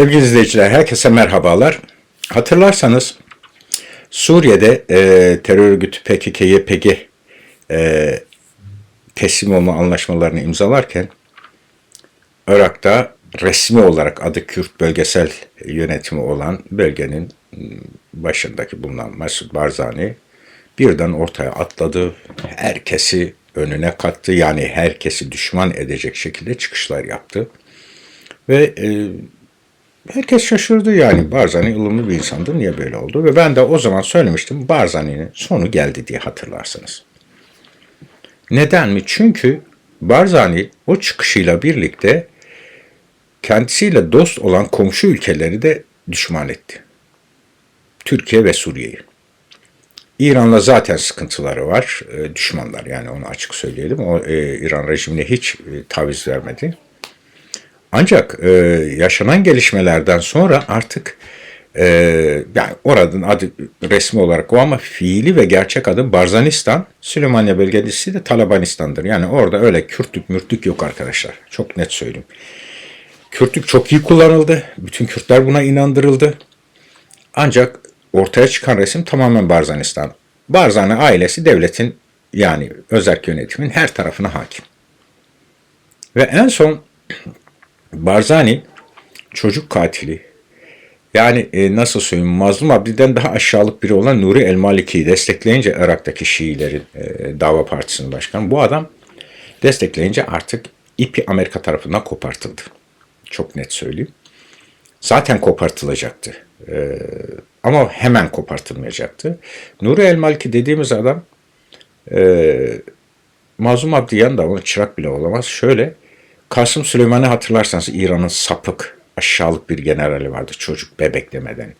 Sevgili izleyiciler, herkese merhabalar. Hatırlarsanız Suriye'de e, terör örgütü PKK-YPG e, teslim olma anlaşmalarını imzalarken Irak'ta resmi olarak adı Kürt bölgesel yönetimi olan bölgenin başındaki bulunan Mesut Barzani birden ortaya atladı. Herkesi önüne kattı. Yani herkesi düşman edecek şekilde çıkışlar yaptı. Ve e, Herkes şaşırdı yani. Barzani ılımlı bir insandı. Niye böyle oldu? Ve ben de o zaman söylemiştim. Barzani'nin sonu geldi diye hatırlarsınız. Neden mi? Çünkü Barzani o çıkışıyla birlikte kendisiyle dost olan komşu ülkeleri de düşman etti. Türkiye ve Suriye'yi. İran'la zaten sıkıntıları var. E, düşmanlar yani onu açık söyleyelim. O e, İran rejimine hiç e, taviz vermedi. Ancak e, yaşanan gelişmelerden sonra artık e, yani oranın adı resmi olarak o ama fiili ve gerçek adı Barzanistan, Süleymaniye bölgesi de Talabanistan'dır. Yani orada öyle Kürtlük mürtlük yok arkadaşlar. Çok net söyleyeyim. Kürtlük çok iyi kullanıldı. Bütün Kürtler buna inandırıldı. Ancak ortaya çıkan resim tamamen Barzanistan. Barzani ailesi devletin yani özel yönetimin her tarafına hakim. Ve en son Barzani çocuk katili yani e, nasıl söyleyeyim Mazlum Abdi'den daha aşağılık biri olan Nuri El Maliki'yi destekleyince Irak'taki Şiilerin e, dava partisinin başkanı bu adam destekleyince artık ipi Amerika tarafından kopartıldı. Çok net söyleyeyim. Zaten kopartılacaktı. E, ama hemen kopartılmayacaktı. Nuri El Maliki dediğimiz adam e, Mazlum Abdi yanında onun çırak bile olamaz. Şöyle Kasım Süleyman'ı hatırlarsanız İran'ın sapık, aşağılık bir generali vardı çocuk bebek demeden.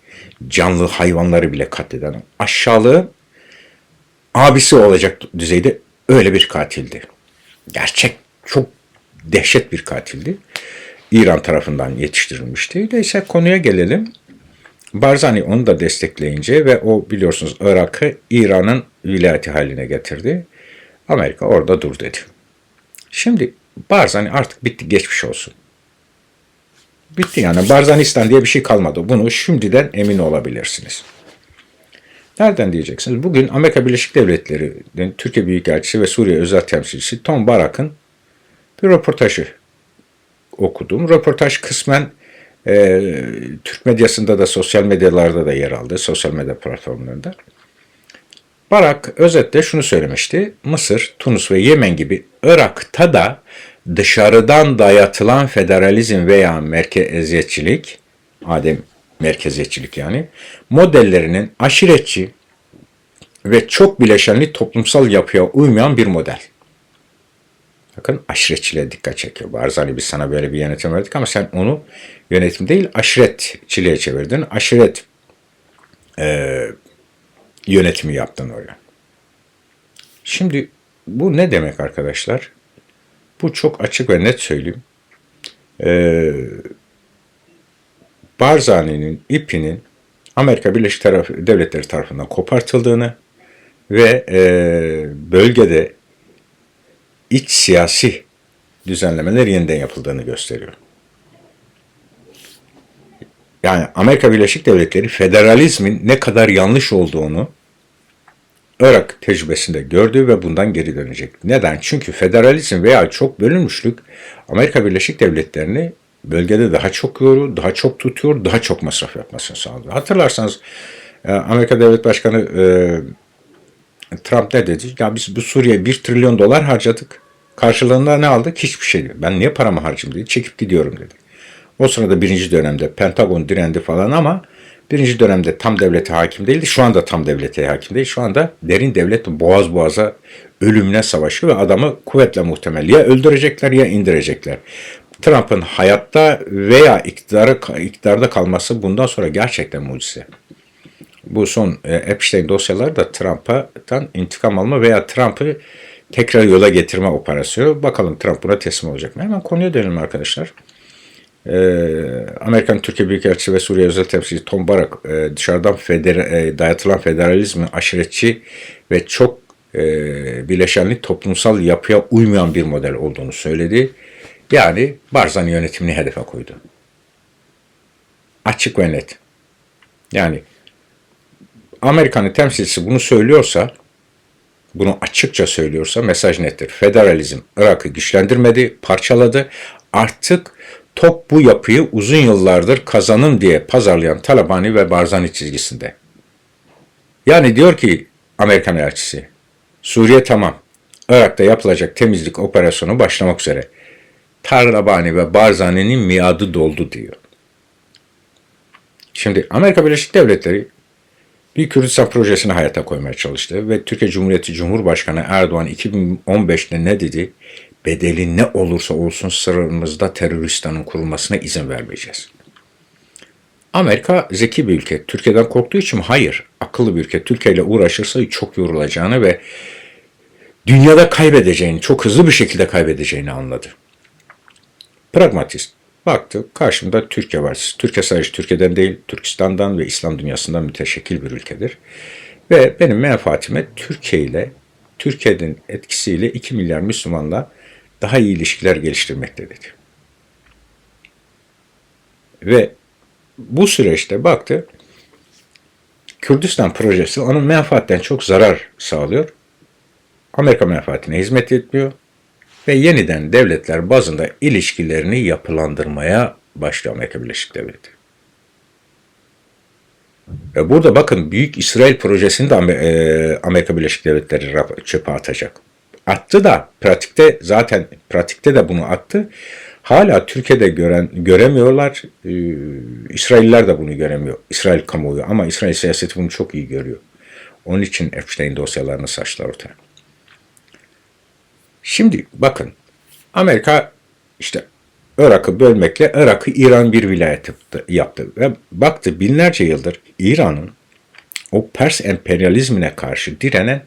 Canlı hayvanları bile katleden. Aşağılığı abisi olacak düzeyde öyle bir katildi. Gerçek çok dehşet bir katildi. İran tarafından yetiştirilmişti. Neyse konuya gelelim. Barzani onu da destekleyince ve o biliyorsunuz Irak'ı İran'ın vilayeti haline getirdi. Amerika orada dur dedi. Şimdi Barzani artık bitti geçmiş olsun. Bitti yani Barzanistan diye bir şey kalmadı. Bunu şimdiden emin olabilirsiniz. Nereden diyeceksiniz? Bugün Amerika Birleşik Devletleri'nin Türkiye Büyükelçisi ve Suriye Özel Temsilcisi Tom Barak'ın bir röportajı okudum. Röportaj kısmen e, Türk medyasında da sosyal medyalarda da yer aldı. Sosyal medya platformlarında. Barak özetle şunu söylemişti. Mısır, Tunus ve Yemen gibi Irak'ta da dışarıdan dayatılan federalizm veya merkeziyetçilik, adem merkeziyetçilik yani, modellerinin aşiretçi ve çok bileşenli toplumsal yapıya uymayan bir model. Bakın aşiretçiliğe dikkat çekiyor. Barzani biz sana böyle bir yönetim verdik ama sen onu yönetim değil aşiretçiliğe çevirdin. Aşiret e, yönetimi yaptın oraya. Şimdi bu ne demek arkadaşlar? Bu çok açık ve net söyleyeyim. Ee, Barzani'nin ipinin Amerika Birleşik Devletleri tarafından kopartıldığını ve e, bölgede iç siyasi düzenlemeler yeniden yapıldığını gösteriyor. Yani Amerika Birleşik Devletleri federalizmin ne kadar yanlış olduğunu Irak tecrübesinde gördü ve bundan geri dönecek. Neden? Çünkü federalizm veya çok bölünmüşlük Amerika Birleşik Devletleri'ni bölgede daha çok yoruyor, daha çok tutuyor, daha çok masraf yapmasını sağlıyor. Hatırlarsanız e, Amerika Devlet Başkanı e, Trump ne dedi? Ya biz bu Suriye 1 trilyon dolar harcadık. Karşılığında ne aldık? Hiçbir şey. Ben niye paramı harcayayım dedi. Çekip gidiyorum dedi. O sırada birinci dönemde Pentagon direndi falan ama birinci dönemde tam devlete hakim değildi. Şu anda tam devlete hakim değil. Şu anda derin devlet boğaz boğaza ölümüne savaşıyor ve adamı kuvvetle muhtemel ya öldürecekler ya indirecekler. Trump'ın hayatta veya iktidarı, iktidarda kalması bundan sonra gerçekten mucize. Bu son e, Epstein dosyaları da Trump'tan intikam alma veya Trump'ı tekrar yola getirme operasyonu. Bakalım Trump buna teslim olacak mı? Hemen konuya dönelim arkadaşlar. Ee, Amerikan Türkiye Büyükelçisi ve Suriye Özel Temsilcisi Tom Barak e, dışarıdan feder, e, dayatılan federalizmin aşiretçi ve çok e, bileşenli toplumsal yapıya uymayan bir model olduğunu söyledi. Yani Barzani yönetimini hedefe koydu. Açık ve net. Yani Amerika'nın temsilcisi bunu söylüyorsa, bunu açıkça söylüyorsa mesaj nettir. Federalizm Irak'ı güçlendirmedi, parçaladı. Artık top bu yapıyı uzun yıllardır kazanım diye pazarlayan Talabani ve Barzani çizgisinde. Yani diyor ki Amerikan elçisi, Suriye tamam. Irak'ta yapılacak temizlik operasyonu başlamak üzere. Talabani ve Barzani'nin miadı doldu diyor. Şimdi Amerika Birleşik Devletleri bir Kürdistan projesini hayata koymaya çalıştı ve Türkiye Cumhuriyeti Cumhurbaşkanı Erdoğan 2015'te ne dedi? Bedeli ne olursa olsun sırrımızda teröristanın kurulmasına izin vermeyeceğiz. Amerika zeki bir ülke. Türkiye'den korktuğu için mi? hayır. Akıllı bir ülke. Türkiye ile uğraşırsa çok yorulacağını ve dünyada kaybedeceğini, çok hızlı bir şekilde kaybedeceğini anladı. Pragmatist. Baktı karşımda Türkiye var. Türkiye sadece Türkiye'den değil, Türkistan'dan ve İslam dünyasından müteşekkil bir ülkedir. Ve benim menfaatime Türkiye ile, Türkiye'nin etkisiyle 2 milyar Müslümanla daha iyi ilişkiler geliştirmekte dedi. Ve bu süreçte baktı, Kürdistan projesi onun menfaatten çok zarar sağlıyor. Amerika menfaatine hizmet etmiyor ve yeniden devletler bazında ilişkilerini yapılandırmaya başlıyor Amerika Birleşik Devletleri. Ve burada bakın Büyük İsrail projesini de Amerika Birleşik Devletleri çöpe atacak. Attı da pratikte zaten pratikte de bunu attı. Hala Türkiye'de gören göremiyorlar. Ee, İsrailler de bunu göremiyor. İsrail kamuoyu ama İsrail siyaseti bunu çok iyi görüyor. Onun için Epstein dosyalarını saçlar ortaya. Şimdi bakın Amerika işte Irak'ı bölmekle Irak'ı İran bir vilayet yaptı. Ve baktı binlerce yıldır İran'ın o Pers emperyalizmine karşı direnen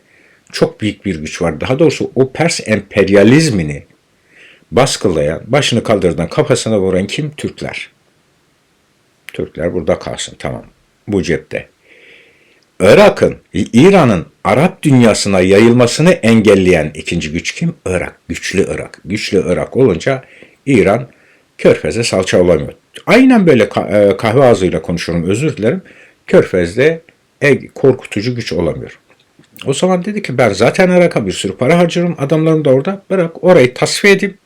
çok büyük bir güç var. Daha doğrusu o Pers emperyalizmini baskılayan, başını kaldırdan kafasına vuran kim? Türkler. Türkler burada kalsın tamam. Bu cepte. Irak'ın, İran'ın Arap dünyasına yayılmasını engelleyen ikinci güç kim? Irak. Güçlü Irak. Güçlü Irak olunca İran Körfez'e salça olamıyor. Aynen böyle e, kahve ağzıyla konuşuyorum özür dilerim. Körfez'de korkutucu güç olamıyor. O zaman dedi ki ben zaten Irak'a bir sürü para harcarım. Adamlarım da orada. Bırak orayı tasfiye edeyim.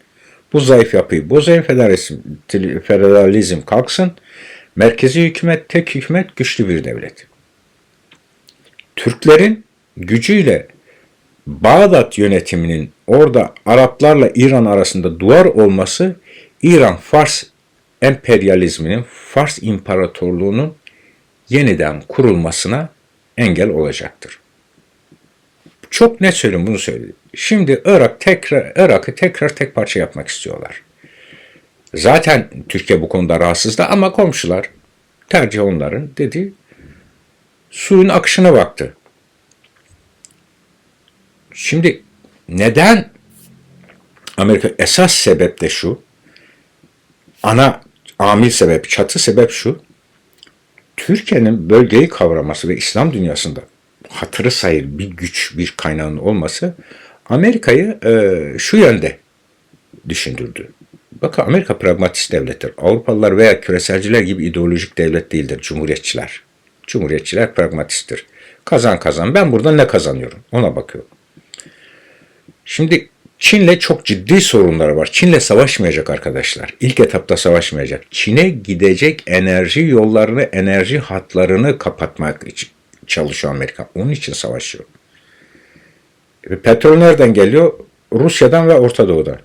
Bu zayıf yapıyı bozayım. Federalizm, federalizm kalksın. Merkezi hükümet, tek hükümet, güçlü bir devlet. Türklerin gücüyle Bağdat yönetiminin orada Araplarla İran arasında duvar olması İran Fars emperyalizminin, Fars imparatorluğunun yeniden kurulmasına engel olacaktır. Çok net söylüyorum bunu söyledim. Şimdi Irak tekrar Irak'ı tekrar tek parça yapmak istiyorlar. Zaten Türkiye bu konuda rahatsızdı ama komşular tercih onların dedi suyun akışına baktı. Şimdi neden Amerika esas sebep de şu. Ana amil sebep, çatı sebep şu. Türkiye'nin bölgeyi kavraması ve İslam dünyasında hatırı sayır bir güç, bir kaynağın olması Amerika'yı e, şu yönde düşündürdü. Bakın Amerika pragmatist devlettir. Avrupalılar veya küreselciler gibi ideolojik devlet değildir. Cumhuriyetçiler. Cumhuriyetçiler pragmatisttir. Kazan kazan. Ben burada ne kazanıyorum? Ona bakıyorum. Şimdi Çin'le çok ciddi sorunları var. Çin'le savaşmayacak arkadaşlar. İlk etapta savaşmayacak. Çin'e gidecek enerji yollarını, enerji hatlarını kapatmak için çalışıyor Amerika. Onun için savaşıyor. E, petrol nereden geliyor? Rusya'dan ve Orta Doğu'dan.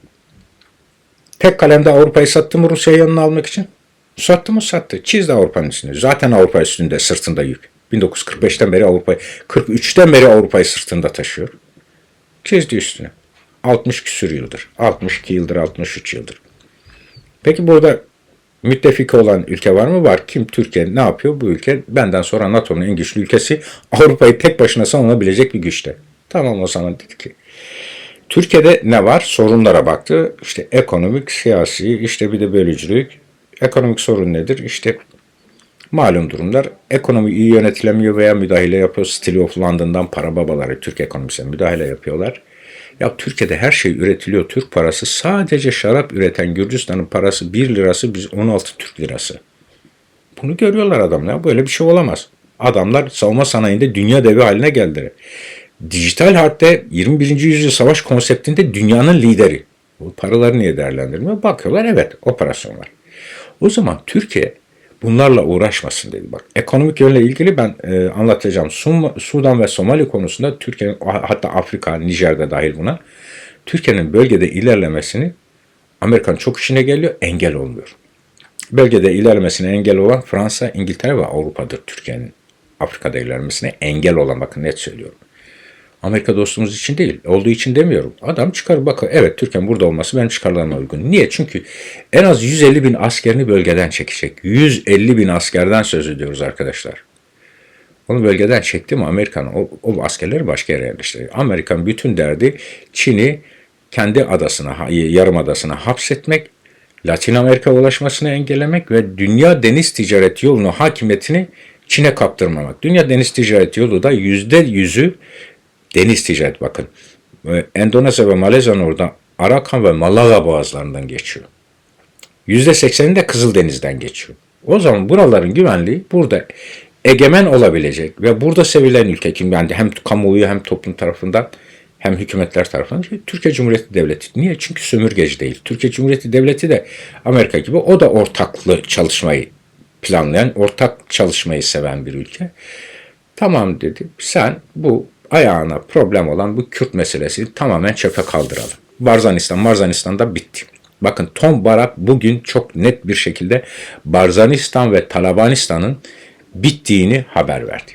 Tek kalemde Avrupa'yı sattı mı Rusya'yı yanına almak için? Sattı mı sattı. Çizdi Avrupa'nın üstünde. Zaten Avrupa üstünde sırtında yük. 1945'ten beri Avrupa'yı, 43'ten beri Avrupa'yı sırtında taşıyor. Çizdi üstüne. 60 küsür yıldır. 62 yıldır, 63 yıldır. Peki burada müttefiki olan ülke var mı? Var. Kim? Türkiye. Ne yapıyor? Bu ülke benden sonra NATO'nun en güçlü ülkesi. Avrupa'yı tek başına savunabilecek bir güçte. Tamam o zaman dedi ki. Türkiye'de ne var? Sorunlara baktı. İşte ekonomik, siyasi, işte bir de bölücülük. Ekonomik sorun nedir? İşte malum durumlar. Ekonomi iyi yönetilemiyor veya müdahale yapıyor. Stili of London'dan para babaları Türk ekonomisine müdahale yapıyorlar. Ya Türkiye'de her şey üretiliyor. Türk parası sadece şarap üreten Gürcistan'ın parası 1 lirası biz 16 Türk lirası. Bunu görüyorlar adamlar. Böyle bir şey olamaz. Adamlar savunma sanayinde dünya devi haline geldiler. Dijital harpte 21. yüzyıl savaş konseptinde dünyanın lideri. Bu paraları niye değerlendirmiyor? Bakıyorlar evet operasyon var. O zaman Türkiye bunlarla uğraşmasın dedi. Bak ekonomik yönle ilgili ben e, anlatacağım. Sum- Sudan ve Somali konusunda Türkiye'nin hatta Afrika, Nijer'de dahil buna Türkiye'nin bölgede ilerlemesini Amerikan çok işine geliyor, engel olmuyor. Bölgede ilerlemesine engel olan Fransa, İngiltere ve Avrupa'dır Türkiye'nin. Afrika'da ilerlemesine engel olan bakın net söylüyorum. Amerika dostumuz için değil. Olduğu için demiyorum. Adam çıkar bakın evet Türkiye'nin burada olması benim çıkarlarıma uygun. Niye? Çünkü en az 150 bin askerini bölgeden çekecek. 150 bin askerden söz ediyoruz arkadaşlar. Onu bölgeden çekti mi Amerikan o, o askerleri başka yere yerleştiriyor. Amerikan bütün derdi Çin'i kendi adasına, yarım adasına hapsetmek, Latin Amerika ulaşmasını engellemek ve dünya deniz ticaret yolunu hakimiyetini Çin'e kaptırmamak. Dünya deniz ticaret yolu da yüzde yüzü deniz ticaret bakın. Endonezya ve Malezya'nın orada Arakan ve Malaga boğazlarından geçiyor. Yüzde sekseni de Kızıldeniz'den geçiyor. O zaman buraların güvenliği burada egemen olabilecek ve burada sevilen ülke kim yani hem kamuoyu hem toplum tarafından hem hükümetler tarafından Türkiye Cumhuriyeti Devleti. Niye? Çünkü sömürgeci değil. Türkiye Cumhuriyeti Devleti de Amerika gibi o da ortaklı çalışmayı planlayan, ortak çalışmayı seven bir ülke. Tamam dedi. Sen bu ayağına problem olan bu Kürt meselesi tamamen çöpe kaldıralım. Barzanistan, Marzanistan'da bitti. Bakın Tom Barak bugün çok net bir şekilde Barzanistan ve Talabanistan'ın bittiğini haber verdi.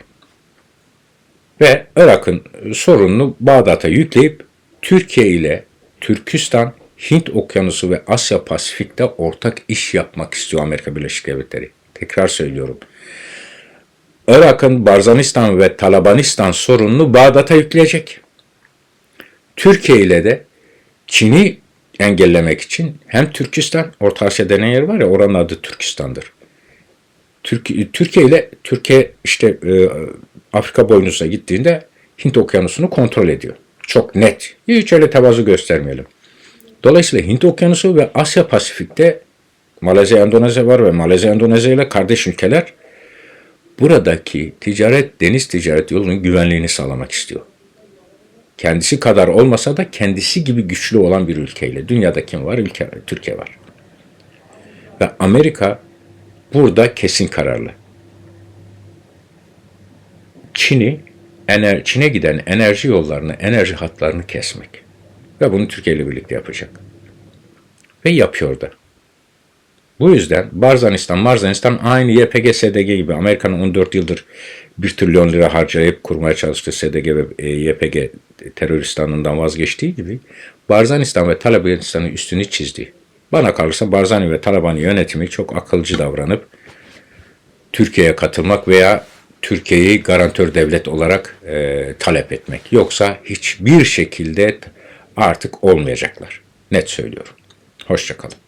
Ve Irak'ın sorununu Bağdat'a yükleyip Türkiye ile Türkistan, Hint Okyanusu ve Asya Pasifik'te ortak iş yapmak istiyor Amerika Birleşik Devletleri. Tekrar söylüyorum. Irak'ın Barzanistan ve Talabanistan sorununu Bağdat'a yükleyecek. Türkiye ile de Çin'i engellemek için hem Türkistan, Orta Asya denen yer var ya oranın adı Türkistan'dır. Türkiye, ile Türkiye işte e, Afrika boynuzuna gittiğinde Hint okyanusunu kontrol ediyor. Çok net. Hiç öyle tevazu göstermeyelim. Dolayısıyla Hint okyanusu ve Asya Pasifik'te Malezya, Endonezya var ve Malezya, Endonezya ile kardeş ülkeler buradaki ticaret, deniz ticaret yolunun güvenliğini sağlamak istiyor. Kendisi kadar olmasa da kendisi gibi güçlü olan bir ülkeyle. Dünyada kim var? Ülke, Türkiye var. Ve Amerika burada kesin kararlı. Çin'i ener, Çin'e giden enerji yollarını, enerji hatlarını kesmek. Ve bunu Türkiye ile birlikte yapacak. Ve yapıyor da. Bu yüzden Barzanistan, Marzanistan aynı YPG, SDG gibi Amerika'nın 14 yıldır 1 trilyon lira harcayıp kurmaya çalıştığı SDG ve e, YPG teröristanından vazgeçtiği gibi Barzanistan ve Talabanistan'ın üstünü çizdi. Bana kalırsa Barzani ve Taliban yönetimi çok akılcı davranıp Türkiye'ye katılmak veya Türkiye'yi garantör devlet olarak e, talep etmek. Yoksa hiçbir şekilde artık olmayacaklar. Net söylüyorum. Hoşçakalın.